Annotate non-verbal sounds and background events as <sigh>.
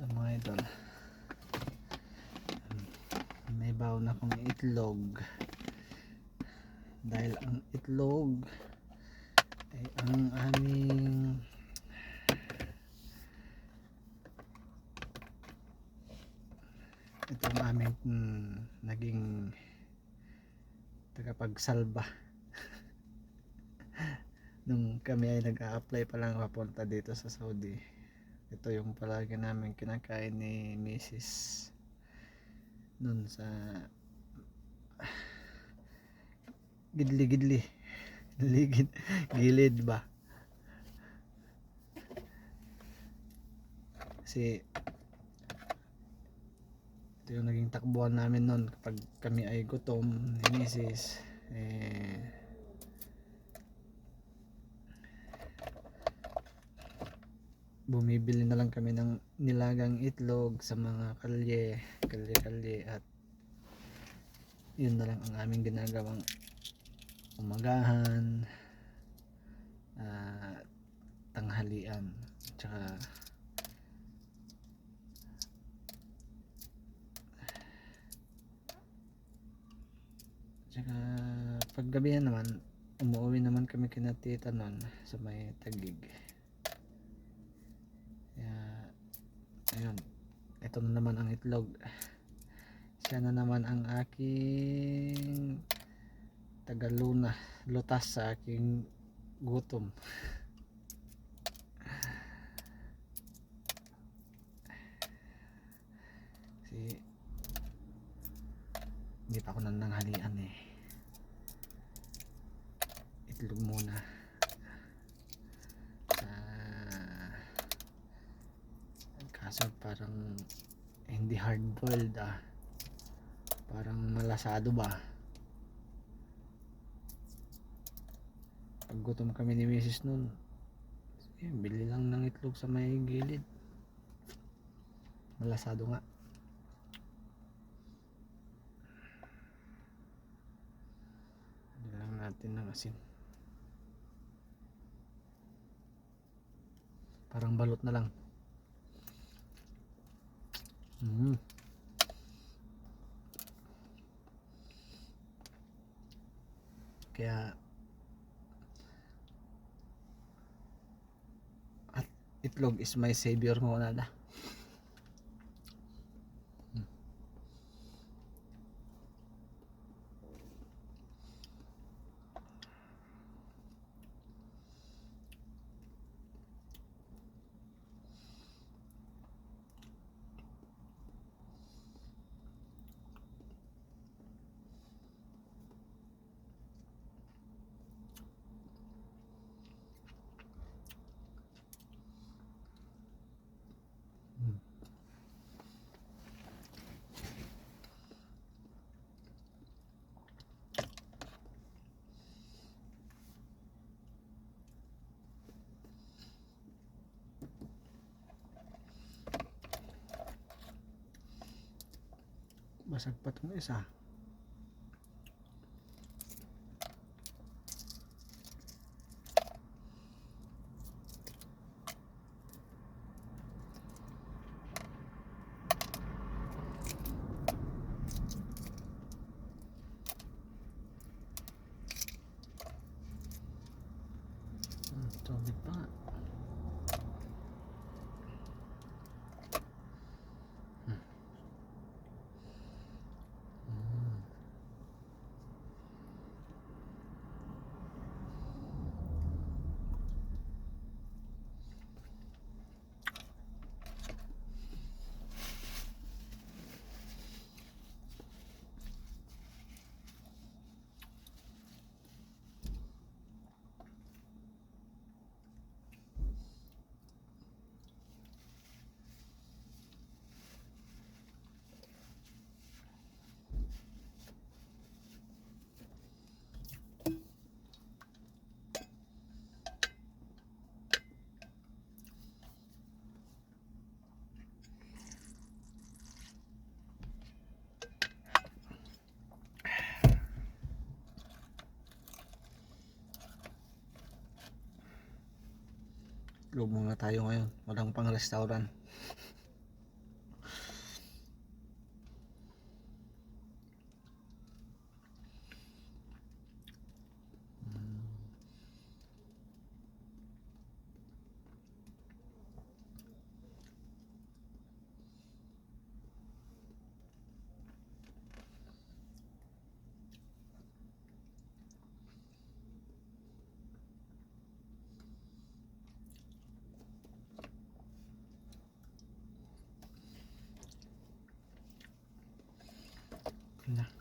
Ayan, mga idol. May baon akong itlog. Dahil ang itlog ay ang aming ito ang aming mm, naging tagapagsalba. <laughs> Nung kami ay nag-a-apply pa lang papunta dito sa Saudi ito yung palagi namin kinakain ni Mrs. nun sa gidli-gidli ligid gilid ba kasi ito yung naging takbuhan namin nun kapag kami ay gutom ni Mrs. eh bumibili na lang kami ng nilagang itlog sa mga kalye kalye kalye at yun na lang ang aming ginagawang umagahan ah, tanghalian. Tsaka tsaka paggabihan naman umuwi naman kami kina tita nun sa may tagig kaya ayun. Ito na naman ang itlog. Siya na naman ang aking tagaluna. Lutas sa aking gutom. <laughs> Si hindi pa ako nananghalian eh. Itlog muna sa kaso parang hindi hard boiled ah. Parang malasado ba? Pag gutom kami ni Mrs. nun. Eh, bili lang ng itlog sa may gilid. Malasado nga. Lang natin ng asin. Parang balot na lang mm. kaya at itlog is my savior mo nada basag pa itong isa. Hmm, tubig pa Loob muna tayo ngayon. Walang pang restaurant. Na